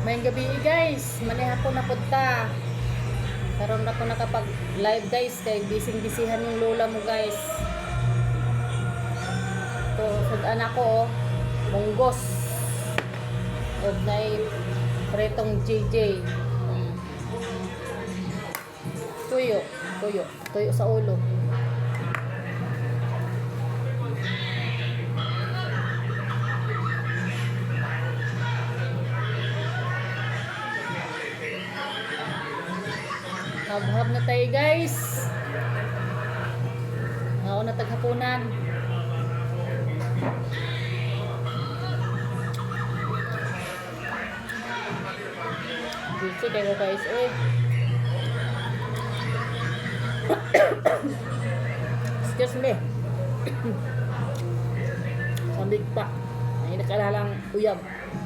May gabi guys, maniha ko na punta. Karon na ko nakapag live guys kay bising bisihan yung lola mo guys. To sudan ako oh, munggos. Og nay pretong JJ. Tuyo, tuyo, tuyo sa ulo. Hab-hab na tayo guys. Ako na taghapunan. Gusto kayo guys eh. Excuse me. Samig pa. Ay nakalalang uyab.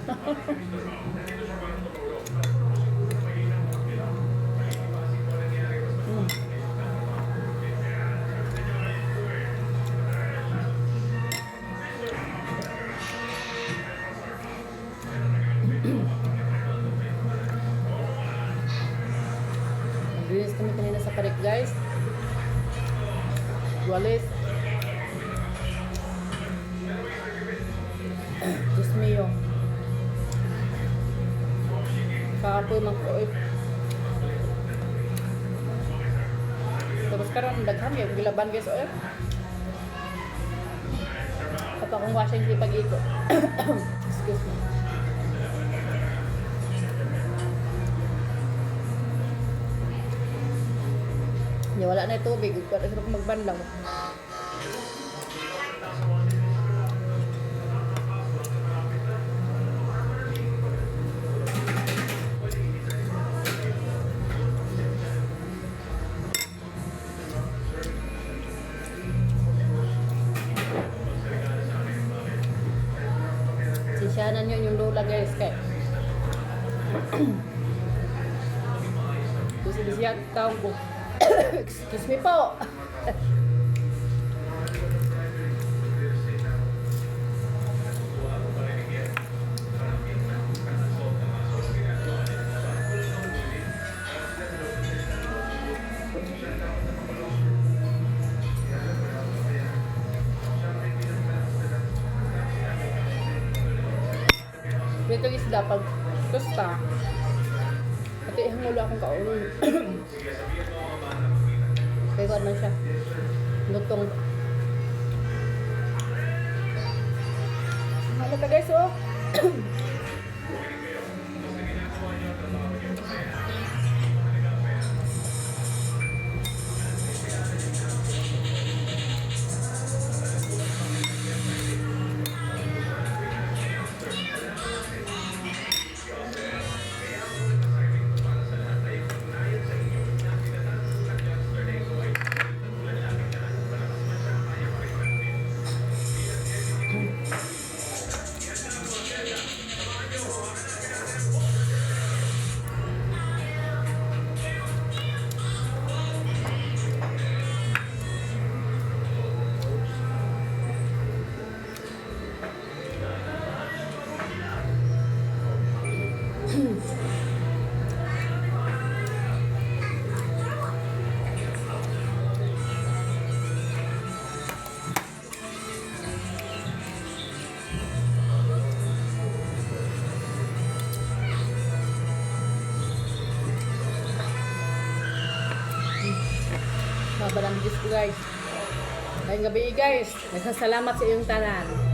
Naglinis kami kanina sa parik guys. Walis. Diyos mio. Kaapoy man ko eh. Tapos karon daghan yung gilaban guys oy. Kapag kung washing di pag-iko. Excuse me. Ya wala na yung tubig, para sa magbanlaw. Sisyanan yun yung lola guys kay Gusto siya taong ko Excuse me po Dito isda pag tusta. Ito ihangulo akong kaulong. Ko man siya. Lutong. Ka guys oh? Mabalang Diyos guys. Ngayong gabi guys, nagsasalamat sa iyong tanan.